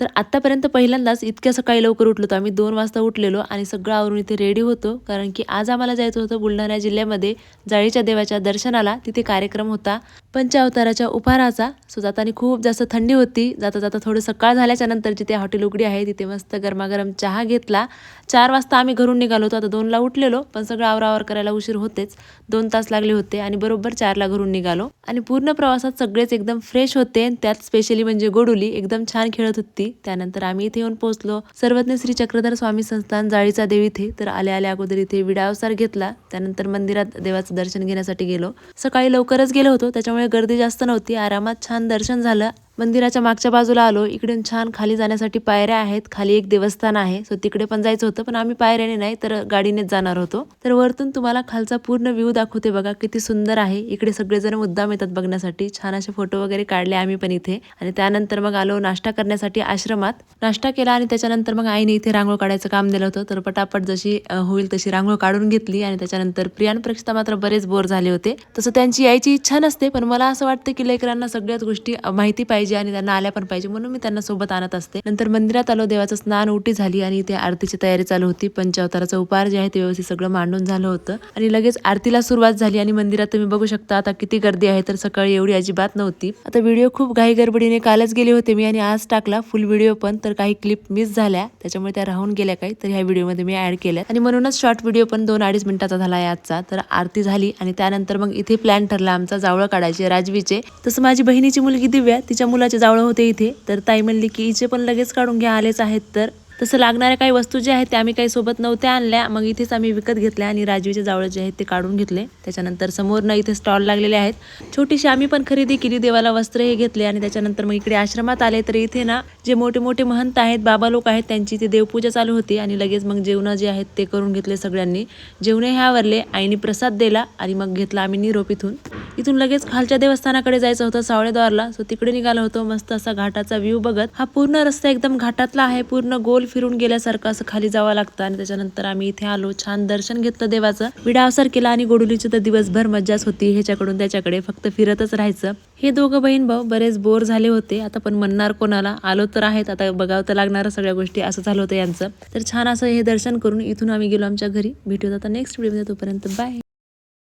तर आत्तापर्यंत पहिल्यांदाच इतक्या सकाळी लवकर उठलो होतो. आम्ही दोन वाजता उठलेलो आणि सगळं आवरून इथे रेडी होतो. कारण की आज आम्हाला जायचं होतं बुलढाणा जिल्ह्यामध्ये जाळीच्या देवाच्या दर्शनाला. तिथे कार्यक्रम होता. पंचावताराच्या उपहाराचा. सो जाताना खूप जास्त थंडी होती. जाता जाता थोडं सकाळ झाल्याच्यानंतर जिथे हॉटेल उघडी आहे. तिथे मस्त गरमागरम चहा घेतला. चार वाजता आम्ही घरून निघालो होतो. आता दोनला उठलेलो पण सगळं आवरावर करायला उशीर होतेच. दोन तास लागले होते आणि बरोबर चारला घरून निघालो. आणि पूर्ण प्रवासात सगळेच एकदम फ्रेश होते. त्यात स्पेशली म्हणजे गोडुली एकदम छान खेळत होती. त्यानंतर आम्ही इथे येऊन पोहोचलो. सर्वज्ञ श्री चक्रधर स्वामी संस्थान जाळीचा देव इथे. तर आल्या आल्या अगोदर इथे विडावसार घेतला. त्यानंतर मंदिरात देवाचं दर्शन घेण्यासाठी गेलो. सकाळी लवकरच गेलो होतो. त्याच्यामुळे गर्दी जास्त नव्हती. आरामात छान दर्शन झालं. मंदिराच्या मागच्या बाजूला आलो. इकडून छान खाली जाण्यासाठी पायऱ्या आहेत. खाली एक देवस्थान आहे. सो तिकडे पण जायचं होतं पण आम्ही पायऱ्याने नाही तर गाडीनेच जाणार होतो. तर वरतून तुम्हाला खालचा पूर्ण व्ह्यू दाखवते बघा किती सुंदर आहे. इकडे सगळेजण मुद्दाम येतात बघण्यासाठी. छान असे फोटो वगैरे काढले आम्ही पण इथे. आणि त्यानंतर मग आलो नाश्ता करण्यासाठी आश्रमात. नाश्ता केला आणि त्याच्यानंतर मग आईने इथे रांगोळ काढायचं काम दिलं होतं. तर पटापट जशी होईल तशी रांगोळ काढून घेतली आणि त्याच्यानंतर प्रियान प्रक्षिता मात्र बरेच बोर झाले होते. तसं त्यांची यायची इच्छा नसते पण मला असं वाटतं की लेकरांना सगळ्याच गोष्टी माहिती पाहिजे. आणि त्यांना आल्या पण पाहिजे म्हणून मी त्यांना सोबत आणत असते. नंतर मंदिरात आलो देवाचं स्नान उटी झाली आणि इथे आरतीची तयारी चालू होती. पंचावताराचा उपहार जे आहे ते व्यवस्थित सगळं मांडून झालं होतं. आणि लगेच आरतीला सुरुवात झाली आणि मंदिरात तुम्ही बघू शकता आता किती गर्दी आहे तर सकाळी एवढी अजिबात नव्हती. आता व्हिडिओ खूप घाई गडबडीने कालच गेले होते मी आणि आज टाकला फुल व्हिडिओ पण तर काही क्लिप मिस झाल्या. त्याच्यामुळे त्या राहून गेल्या काही तर ह्या व्हिडिओमध्ये मी ऍड केल्या. आणि म्हणूनच शॉर्ट व्हिडिओ पण दोन अडीच मिनिटाचा झाला आहे आजचा. तर आरती झाली आणि त्यानंतर मग इथे प्लॅन ठरला आमचा जावळं काढायचे राजवीचे. तसं माझी बहिणीची मुलगी दिव्या तिच्या मुलाचे जावळं होते इथे. तर ताई म्हणली की इचे पण लगेच काढून घ्या आलेच आहेत तर. तसं लागणाऱ्या काही वस्तू ज्या आहेत त्या आम्ही काही सोबत नव्हत्या आणल्या. मग इथेच आम्ही विकत घेतल्या आणि राजवीचे जावळ जे आहेत ते काढून घेतले. त्याच्यानंतर समोरनं इथे स्टॉल लागलेले आहेत. छोटीशी आम्ही पण खरेदी केली देवाला वस्त्र हे घेतले आणि त्याच्यानंतर मग इकडे आश्रमात आले. तर इथे ना जे मोठे मोठे महंत आहेत बाबा लोक आहेत त्यांची इथे देवपूजा चालू होती आणि लगेच मग जेवणं जे आहेत ते करून घेतले सगळ्यांनी. जेवणे हे आवरले आईने प्रसाद दिला आणि मग घेतला आम्ही निरोप इथून. इथून लगेच खालच्या देवस्थानाकडे जायचं होतं सावळेद्वारला. सो तिकडे निघालो होतो मस्त असा घाटाचा व्ह्यू बघत. हा पूर्ण रस्ता एकदम घाटातला आहे पूर्ण गोल फिरून गेल्यासारखं असं खाली जावं लागतं. आणि त्याच्यानंतर आम्ही इथे आलो छान दर्शन घेतलं देवाचं. विडावसर केला आणि गोडुलीची तर दिवसभर मज्जाच होती ह्याच्याकडून त्याच्याकडे. फक्त फिरतच राहायचं. हे दोघं बहीण भाऊ बरेच बोर झाले होते. आता पण म्हणणार कोणाला? आलो तर आहेत. आता बघावं तर लागणार सगळ्या गोष्टी. असं झालं होतं यांचं. तर छान असं हे दर्शन करून इथून आम्ही गेलो आमच्या घरी. भेटूयात आता नेक्स्ट व्हिडिओमध्ये तोपर्यंत बाय